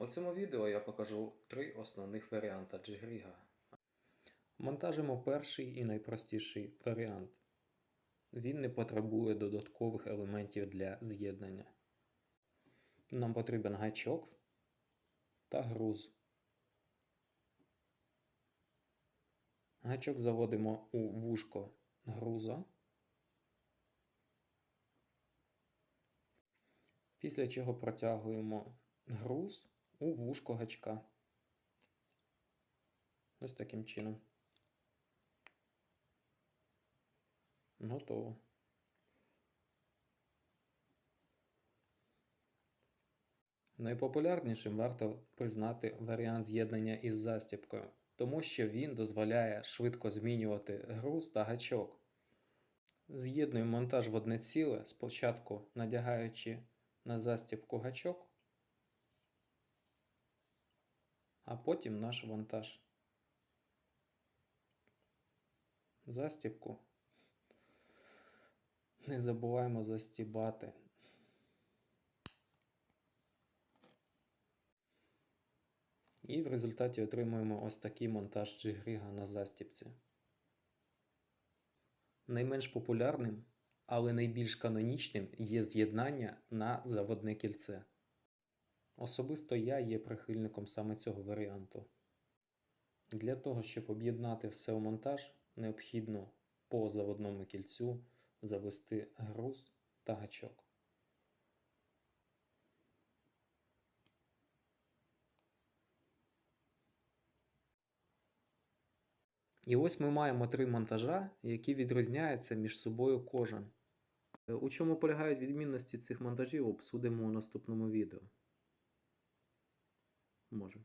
У цьому відео я покажу три основних варіанти джигріга. Монтажимо перший і найпростіший варіант. Він не потребує додаткових елементів для з'єднання. Нам потрібен гачок та груз. Гачок заводимо у вушко груза. Після чого протягуємо груз у вушко гачка. Ось таким чином. Готово. Найпопулярнішим варто признати варіант з'єднання із застібкою, тому що він дозволяє швидко змінювати груз та гачок. З'єднуємо монтаж в одне ціле, спочатку надягаючи на застібку гачок, а потім наш вантаж. Застібку. Не забуваємо застібати. І в результаті отримуємо ось такий монтаж джигріга на застібці. Найменш популярним, але найбільш канонічним є з'єднання на заводне кільце. Особисто я є прихильником саме цього варіанту. Для того, щоб об'єднати все у монтаж, необхідно по заводному кільцю завести груз та гачок. І ось ми маємо три монтажа, які відрізняються між собою кожен. Е, У чому полягають відмінності цих монтажів, обсудимо у наступному відео. Можемо.